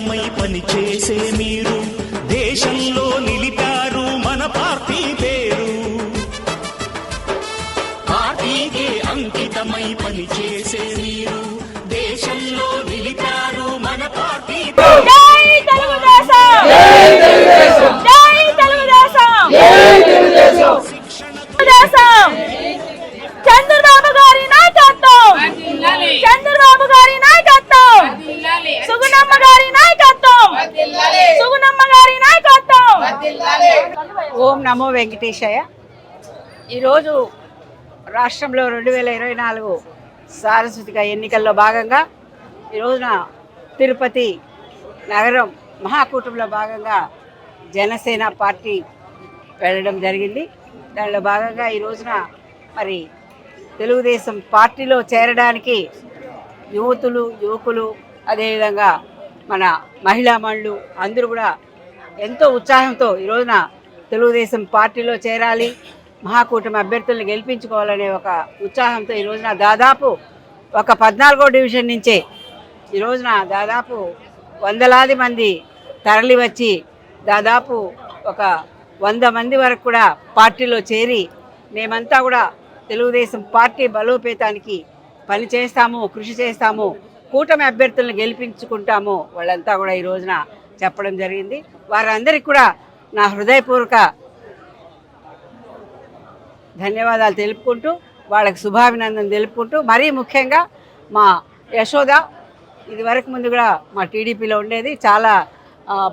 అంకితమై పనిచేసే మీరు. దేశంలో నిలిపారు మన పార్టీ పేరు. పార్టీకే అంకితమై పనిచేసే మీరు. దేశంలో నిలిపారు మన పార్టీ పేరు. జై తెలుగుదేశం! జై తెలుగుదేశం! తెలుగుదేశం! చంద్రబాబు గారి నాయకత్వం! చంద్రబాబు గారి నాయకత్వం! సుగుణమ్మ గారి నాయకత్వం సుగుణమ్మ గారి నాయకత్వం. ఓం నమో వెంకటేశయ్య. ఈరోజు రాష్ట్రంలో రెండు వేల ఇరవై నాలుగు సారస్వతిక ఎన్నికల్లో భాగంగా ఈ రోజున తిరుపతి నగరం మహాకూటమిలో భాగంగా జనసేన పార్టీ వెళ్ళడం జరిగింది. దానిలో భాగంగా ఈ రోజున మరి తెలుగుదేశం పార్టీలో చేరడానికి యువతులు యువకులు అదేవిధంగా మన మహిళా మణులు అందరూ కూడా ఎంతో ఉత్సాహంతో ఈ రోజున తెలుగుదేశం పార్టీలో చేరాలి మహాకూటమి అభ్యర్థులను గెలిపించుకోవాలనే ఒక ఉత్సాహంతో ఈ రోజున దాదాపు ఒక పద్నాలుగో డివిజన్ నుంచే ఈ రోజున దాదాపు వందలాది మంది తరలి వచ్చి దాదాపు ఒక వంద మంది వరకు కూడా పార్టీలో చేరి మేమంతా కూడా తెలుగుదేశం పార్టీ బలోపేతానికి పని చేస్తాము కృషి చేస్తాము. కూటమి అభ్యర్థులను గెలిపించుకుంటాము వాళ్ళంతా కూడా ఈ రోజున చెప్పడం జరిగింది. వారందరికీ కూడా నా హృదయపూర్వక ధన్యవాదాలు తెలుపుకుంటూ వాళ్ళకి శుభాభినందన తెలుపుకుంటూ మరీ ముఖ్యంగా మా యశోద ఇది వరకు ముందు కూడా మా టీడీపీలో ఉండేది. చాలా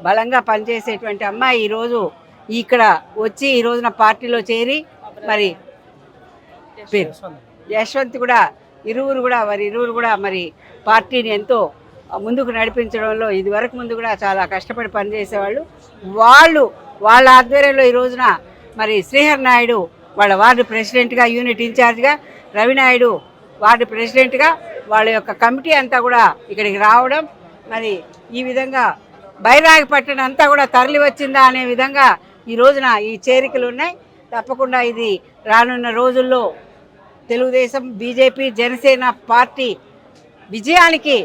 బలంగా పనిచేసేటువంటి అమ్మాయి ఈరోజు ఇక్కడ వచ్చి ఈ రోజున పార్టీలో చేరి మరి యశ్వంత్. కూడా ఇరువురు కూడా మరి ఇరువురు కూడా మరి పార్టీని ఎంతో ముందుకు నడిపించడంలో ఇది వరకు ముందు కూడా చాలా కష్టపడి పనిచేసేవాళ్ళు. వాళ్ళు వాళ్ళ ఆధ్వర్యంలో ఈ రోజున మరి శ్రీహర్ నాయుడు వాళ్ళ వార్డు ప్రెసిడెంట్గా యూనిట్ ఇన్ఛార్జ్గా రవినాయుడు వార్డు ప్రెసిడెంట్గా వాళ్ళ యొక్క కమిటీ అంతా కూడా ఇక్కడికి రావడం మరి ఈ విధంగా బైరాగపట్నం అంతా కూడా తరలి వచ్చిందా అనే విధంగా ఈ రోజున ఈ చేరికలు ఉన్నాయి. తప్పకుండా ఇది రానున్న రోజుల్లో తెలుగుదేశం బీజేపీ జనసేన పార్టీ విజయానికి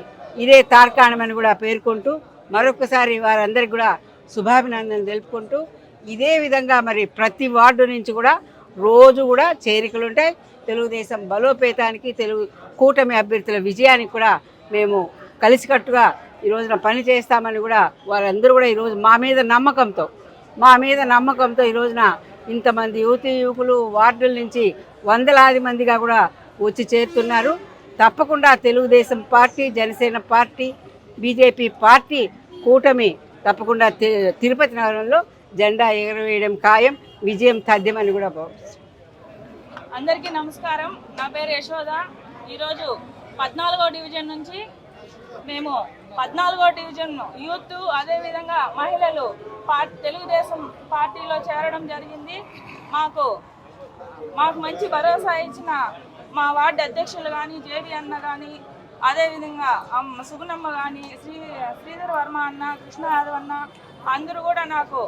ఇదే తార్కాణమని కూడా పేర్కొంటూ మరొకసారి వారందరికీ కూడా శుభాభినందనలు తెలుపుకుంటూ ఇదే విధంగా మరి ప్రతి వార్డు నుంచి కూడా రోజు కూడా చేరికలు ఉంటాయి. తెలుగుదేశం బలోపేతానికి తెలుగు కూటమి అభ్యర్థుల విజయానికి కూడా మేము కలిసికట్టుగా ఈ రోజున పని చేస్తామని కూడా వారందరూ కూడా ఈరోజు మా మీద నమ్మకంతో మా మీద నమ్మకంతో ఈ రోజున ఇంతమంది యువతీ యువకులు వార్డుల నుంచి వందలాది మందిగా కూడా వచ్చి చేరుతున్నారు. తప్పకుండా Telugu Desam party Janasena party BJP party కూటమి తప్పకుండా తి- తిరుపతి నగరంలో జెండా ఎగరవేయడం ఖాయం విజయం తథ్యమని కూడా భావిస్తున్నాను అందరికీ నమస్కారం. నా పేరు యశోద. ఈరోజు పద్నాలుగో డివిజన్ నుంచి మేము పద్నాలుగో డివిజన్ యూత్ అదేవిధంగా మహిళలు పార్టీ తెలుగుదేశం పార్టీలో చేరడం జరిగింది. మాకు మాకు మంచి భరోసా ఇచ్చిన మా వార్డు అధ్యక్షులు కానీ జేడి అన్న కానీ అదేవిధంగా సుగుణమ్మ కానీ శ్రీ శ్రీధర్ వర్మ అన్న కృష్ణ యాదవ్ అన్న అందరూ కూడా నాకు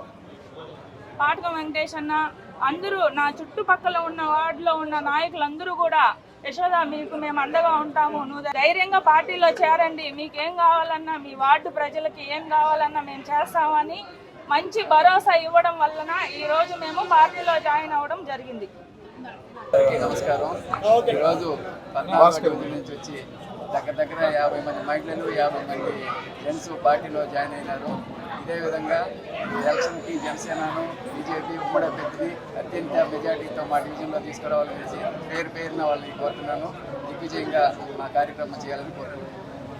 పాటక వెంకటేష్ అన్న అందరూ నా చుట్టుపక్కల ఉన్న వార్డులో ఉన్న నాయకులందరూ కూడా యశోద మీకు మేము అండగా ఉంటాము. నువ్వు ధైర్యంగా పార్టీలో చేరండి. మీకు ఏం కావాలన్నా మీ వార్డు ప్రజలకి ఏం కావాలన్నా మేము చేస్తామని మంచి భరోసా ఇవ్వడం వలన ఈ రోజు మేము పార్టీలో జాయిన్ అవ్వడం జరిగింది. అందరికీ నమస్కారం. ఈరోజు పద్నాలుగు డివిజన్ నుంచి వచ్చి దగ్గర దగ్గర యాభై మంది మహిళలు యాభై మంది జెంట్స్ పార్టీలో జాయిన్ అయినారు. ఇదే విధంగా ఎలక్షన్కి జనసేనను బీజేపీ ఉమ్మడి అభ్యర్థిని అత్యంత మెజార్టీతో మా డివిజన్లో తీసుకురావాలనేసి పేరు పేరున వాళ్ళని కోరుతున్నాను. దిగ్విజయంగా మా కార్యక్రమం చేయాలని కోరుతున్నాను.